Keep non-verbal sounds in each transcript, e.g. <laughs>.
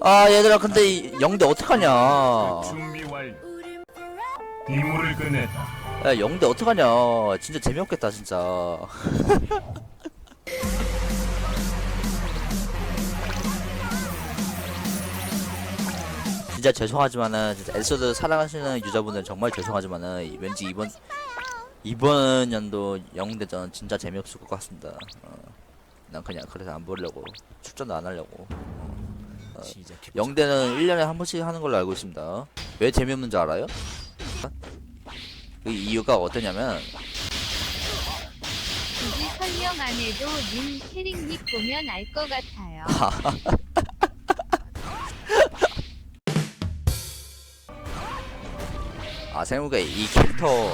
아 얘들아 근데 이 영대 어떡하냐? 준비 완료. 임무를 끝냈다. 야 영대 어떡하냐? 진짜 재미없겠다 진짜. <laughs> 진짜 죄송하지만은 진짜 에스드 사랑하시는 유저분들 정말 죄송하지만은 이- 왠지 이번 이번 연도 영대전 진짜 재미없을 것 같습니다. 어, 난 그냥 그래서 안 보려고 출전도 안 하려고. 어, 영대는 1년에 한 번씩 하는 걸로 알고 있습니다 왜 재미없는 줄 알아요? 그 이유가 어떠냐면 굳이 설명 안 해도 님 캐릭닉 보면 알 것 같아요. <laughs> 아 생각해 이 캐릭터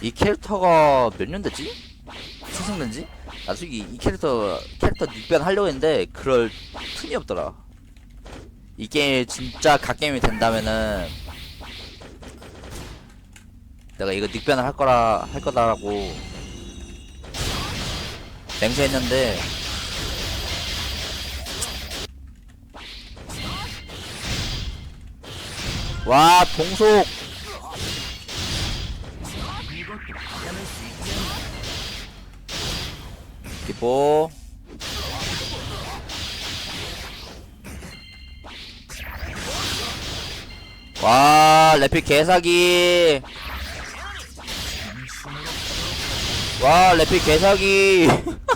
이 캐릭터가 몇 년 됐지? 생성된지? 나중에 이 캐릭터 캐릭터 닉변 하려고 했는데 그럴 틈이 없더라. 이 게임 진짜 갓게임이 된다면은 내가 이거 닉변을 할 거라 할 거다라고 맹세했는데 와 동속 기포 와 레필 개사기. 와 레필 개사기. <laughs>